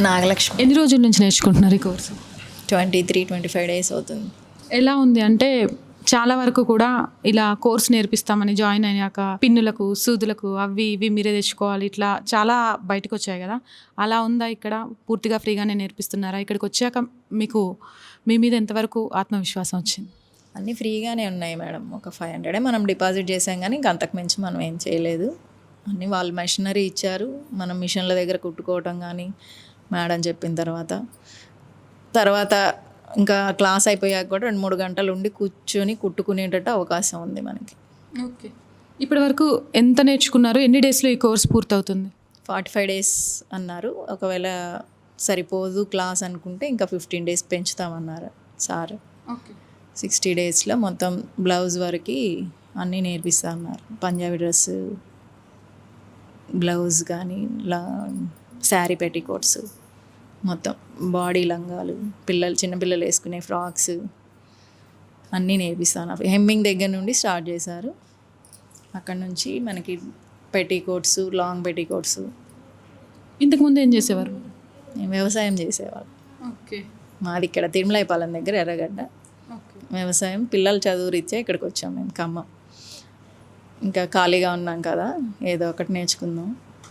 నాగలక్ష్మి. ఎన్ని రోజుల నుంచి నేర్చుకుంటున్నారు ఈ course? Twenty three twenty five days అవుతుంది. ఎలా ఉంది? అంటే చాలా వరకు కూడా ఇలా కోర్స్ నేర్పిస్తామని జాయిన్ అయ్యాక పిన్నులకు సూదులకు అవి ఇవి మీరే తెచ్చుకోవాలి ఇట్లా చాలా బయటకు వచ్చాయి కదా. అలా ఉందా ఇక్కడ? పూర్తిగా ఫ్రీగానే నేర్పిస్తున్నారా? ఇక్కడికి వచ్చాక మీకు మీ మీద ఎంతవరకు ఆత్మవిశ్వాసం వచ్చింది? అన్నీ ఫ్రీగానే ఉన్నాయి మేడం. ఒక ఫైవ్ హండ్రెడే మనం డిపాజిట్ చేసాం కానీ ఇంక అంతకు మించి మనం ఏం చేయలేదు. అన్నీ వాళ్ళు మెషినరీ ఇచ్చారు. మనం మిషన్ల దగ్గర కుట్టుకోవటం కానీ మేడం చెప్పిన తర్వాత. తర్వాత ఇంకా క్లాస్ అయిపోయాక కూడా రెండు మూడు గంటలు ఉండి కూర్చొని కుట్టుకునేటట్టు అవకాశం ఉంది మనకి. ఓకే. ఇప్పటి వరకు ఎంత నేర్చుకున్నారు? ఎన్ని డేస్లో ఈ కోర్స్ పూర్తవుతుంది? ఫార్టీ ఫైవ్ డేస్ అన్నారు. ఒకవేళ సరిపోదు క్లాస్ అనుకుంటే ఇంకా ఫిఫ్టీన్ డేస్ పెంచుతామన్నారు సార్. ఓకే. సిక్స్టీ డేస్లో మొత్తం బ్లౌజ్ వరకు అన్నీ నేర్పిస్తా అన్నారు పంజాబీ డ్రెస్ బ్లౌజ్ కానీ లా శారీ పెట్టికోట్స్ మొత్తం బాడీ లంగాలు పిల్లలు చిన్నపిల్లలు వేసుకునే ఫ్రాక్స్ అన్నీ నేర్పిస్తాను. హెమ్మింగ్ దగ్గర నుండి స్టార్ట్ చేశారు. అక్కడ నుంచి మనకి పెట్టికోట్స్ లాంగ్ పెట్టికోట్స్ ఇంతకుముందు ఏం చేసేవారు? మేము వ్యవసాయం చేసేవాళ్ళం. ఓకే. మాది ఇక్కడ తిరుమలైపాలెం దగ్గర ఎర్రగడ్డ. వ్యవసాయం పిల్లలు చదువు రీత్యా ఇక్కడికి వచ్చాం మేము ఖమ్మం. ఇంకా ఖాళీగా ఉన్నాం కదా ఏదో ఒకటి నేర్చుకుందాం.